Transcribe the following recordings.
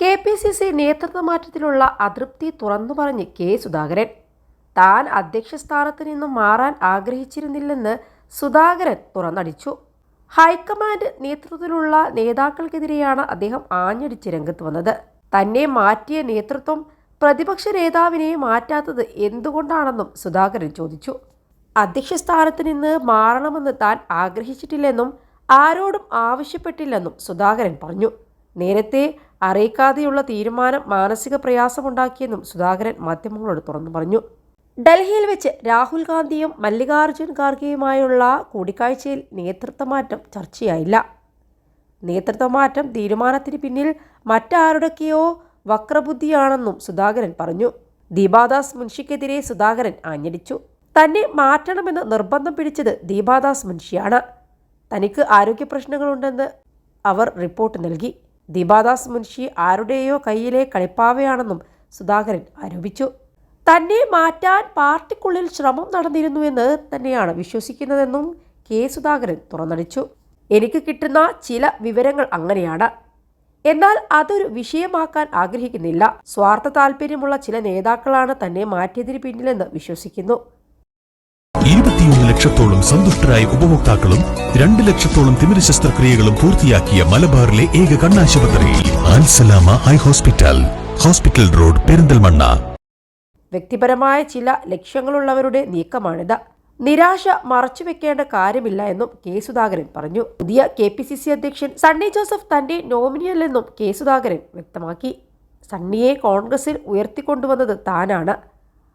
K P C C നേതൃത്വ മാറ്റത്തിലുള്ള അതൃപ്തി തുറന്നു പറഞ്ഞ് കെ സുധാകരൻ. താൻ അധ്യക്ഷ സ്ഥാനത്ത് നിന്നും മാറാൻ ആഗ്രഹിച്ചിരുന്നില്ലെന്ന് സുധാകരൻ തുറന്നടിച്ചു. ഹൈക്കമാൻഡ് നേതൃത്വത്തിലുള്ള നേതാക്കൾക്കെതിരെയാണ് അദ്ദേഹം ആഞ്ഞടിച്ച് രംഗത്ത് വന്നത്. തന്നെ മാറ്റിയ നേതൃത്വം പ്രതിപക്ഷ നേതാവിനെ മാറ്റാത്തത് എന്തുകൊണ്ടാണെന്നും സുധാകരൻ ചോദിച്ചു. അധ്യക്ഷ സ്ഥാനത്ത് നിന്ന് മാറണമെന്ന് താൻ ആഗ്രഹിച്ചിട്ടില്ലെന്നും ആരോടും ആവശ്യപ്പെട്ടില്ലെന്നും സുധാകരൻ പറഞ്ഞു. നേരത്തെ അറിയിക്കാതെയുള്ള തീരുമാനം മാനസിക പ്രയാസമുണ്ടാക്കിയെന്നും സുധാകരൻ മാധ്യമങ്ങളോട് തുറന്നു പറഞ്ഞു. ഡൽഹിയിൽ വെച്ച് രാഹുൽ ഗാന്ധിയും മല്ലികാർജുൻ ഖാർഗെയുമായുള്ള കൂടിക്കാഴ്ചയിൽ നേതൃത്വമാറ്റം ചർച്ചയായില്ല. നേതൃത്വമാറ്റം തീരുമാനത്തിന് പിന്നിൽ മറ്റാരുടെക്കെയോ വക്രബുദ്ധിയാണെന്നും സുധാകരൻ പറഞ്ഞു. ദീപാദാസ് മുൻഷിക്കെതിരെ സുധാകരൻ ആഞ്ഞടിച്ചു. തന്നെ മാറ്റണമെന്ന് നിർബന്ധം പിടിച്ചത് ദീപാദാസ് മുൻഷിയാണ്. തനിക്ക് ആരോഗ്യ പ്രശ്നങ്ങളുണ്ടെന്ന് അവർ റിപ്പോർട്ട് നൽകി. ദീപാദാസ് മുൻഷി ആരുടെയോ കയ്യിലെ കളിപ്പാവയാണെന്നും സുധാകരൻ ആരോപിച്ചു. തന്നെ മാറ്റാൻ പാർട്ടിക്കുള്ളിൽ ശ്രമം നടന്നിരുന്നുവെന്ന് തന്നെയാണ് വിശ്വസിക്കുന്നതെന്നും കെ സുധാകരൻ തുറന്നടിച്ചു. എനിക്ക് കിട്ടുന്ന ചില വിവരങ്ങൾ അങ്ങനെയാണ്. എന്നാൽ അതൊരു വിഷയമാക്കാൻ ആഗ്രഹിക്കുന്നില്ല. സ്വാർത്ഥ താല്പര്യമുള്ള ചില നേതാക്കളാണ് തന്നെ മാറ്റിയതിന് പിന്നിലെന്ന് വിശ്വസിക്കുന്നു. ലക്ഷത്തോളം സന്തുഷ്ടരായ ഉപഭോക്താക്കളും രണ്ട് ലക്ഷത്തോളം തിമിര ശസ്ത്രക്രിയകളും പൂർത്തിയാക്കിയ മലബാറിലെ ഏക കണ്ണാശുപത്രി Ansalama eye hospital hospital road Perinthalmanna. വ്യക്തിപരമായ ചില ലക്ഷ്യങ്ങളുള്ളവരുടെ നീക്കമാണിത്. നിരാശ മറച്ചുവെക്കേണ്ട കാര്യമില്ല എന്നും കെ സുധാകരൻ പറഞ്ഞു. പുതിയ കെ പി സി സി അധ്യക്ഷൻ സണ്ണി ജോസഫ് തന്റെ നോമിനിയല്ലെന്നും കെ സുധാകരൻ വ്യക്തമാക്കി. സണ്ണിയെ കോൺഗ്രസിൽ ഉയർത്തിക്കൊണ്ടുവന്നത് താനാണ്.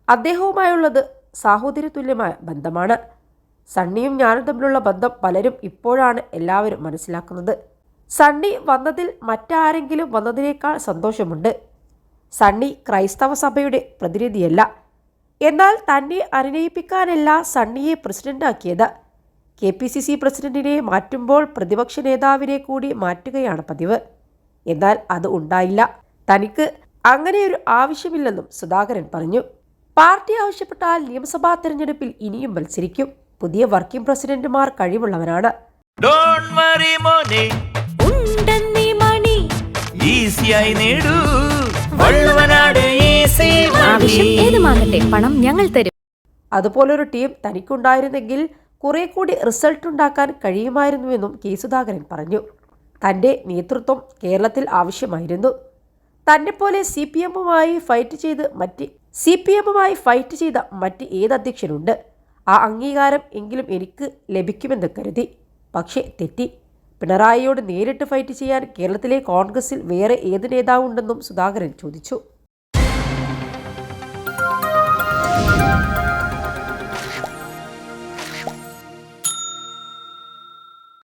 അദ്ദേഹവുമായുള്ളത് സാഹോദര്യതുല്യമായ ബന്ധമാണ്. സണ്ണിയും ഞാനും തമ്മിലുള്ള ബന്ധം പലരും ഇപ്പോഴാണ് എല്ലാവരും മനസ്സിലാക്കുന്നത്. സണ്ണി വന്നതിൽ മറ്റാരെങ്കിലും വന്നതിനേക്കാൾ സന്തോഷമുണ്ട്. സണ്ണി ക്രൈസ്തവ സഭയുടെ പ്രതിനിധിയല്ല. എന്നാൽ തന്നെ അനുനയിപ്പിക്കാനല്ല സണ്ണിയെ പ്രസിഡന്റാക്കിയത്. കെ പി സി സി പ്രസിഡന്റിനെ മാറ്റുമ്പോൾ പ്രതിപക്ഷ നേതാവിനെ കൂടി മാറ്റുകയാണ് പതിവ്. എന്നാൽ അത് ഉണ്ടായില്ല. തനിക്ക് അങ്ങനെയൊരു ആവശ്യമില്ലെന്നും സുധാകരൻ പറഞ്ഞു. പാർട്ടി ആവശ്യപ്പെട്ടാൽ നിയമസഭാ തെരഞ്ഞെടുപ്പിൽ ഇനിയും മത്സരിക്കും. പുതിയ വർക്കിംഗ് പ്രസിഡന്റുമാർ കഴിവുള്ളവരാണ്. ഡോണ്ട് വറി മോനെ. ഉണ്ടെന്നീ മണി. ഈസിയായി നേടൂ. വള്ളുവനാട് ഈസി ആവശ്യം ഏതുമാകട്ടെ പണം ഞങ്ങൾ തരും. അതുപോലൊരു ടീം തനിക്കുണ്ടായിരുന്നെങ്കിൽ കുറെ കൂടി റിസൾട്ട് ഉണ്ടാക്കാൻ കഴിയുമായിരുന്നുവെന്നും കെ സുധാകരൻ പറഞ്ഞു. തന്റെ നേതൃത്വം കേരളത്തിൽ ആവശ്യമായിരുന്നു. തന്നെ പോലെ സി പി എമ്മുമായി ഫൈറ്റ് ചെയ്ത് മറ്റ് സി പി എമ്മുമായി ഫൈറ്റ് ചെയ്ത മറ്റ് ഏത് അധ്യക്ഷനുണ്ട് ആ അംഗീകാരം എങ്കിലും എനിക്ക് ലഭിക്കുമെന്ന് കരുതി. പക്ഷേ തെറ്റി. പിണറായിയോട് നേരിട്ട് ഫൈറ്റ് ചെയ്യാൻ കേരളത്തിലെ കോൺഗ്രസിൽ വേറെ ഏത് നേതാവുണ്ടെന്നും സുധാകരൻ ചോദിച്ചു.